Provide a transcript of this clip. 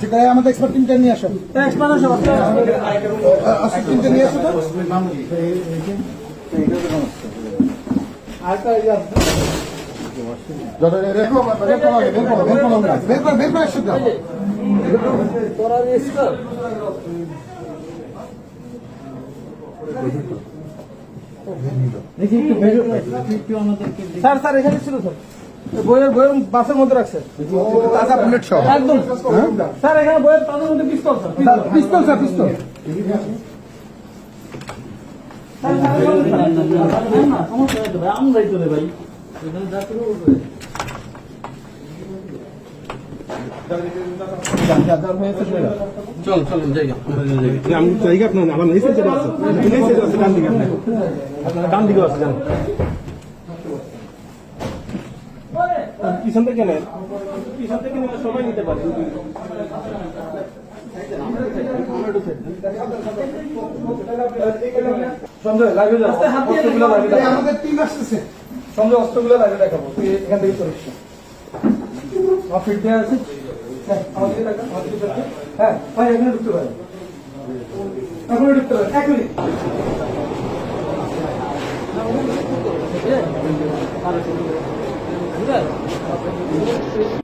যেখানে আমাদের এক্সপার্ট টিমটা নিয়ে আসো এক্সপার্ট টিমটা নিয়ে আসো তো করো, বের করো একসাথে। স্যার স্যার এখানে ছিল স্যার বইয়ের বইয়ের বাসের মধ্যে রাখছে তাজা বুলেট সহ একদম স্যার এখানে বইয়ের তাজার মধ্যে পিস্তল স্যার পিস্তল স্যার পিস্তল আমরাই রে ভাই চল চল আমি আপনার আমার আছে ডান দিকে ডান দিকে আছে সঞ্জয় অস্ত্রগুলো লাগে সঞ্জয়, অস্ত্রগুলো দেখাবো। তুই এখান থেকে করিস ফিট দেওয়া আছে। হ্যাঁ দেখা আমার দিকে দেখা হ্যাঁ ভাই, এখানে ঢুকতে পারে এখানে ঢুকতে পারে এক মিনিট।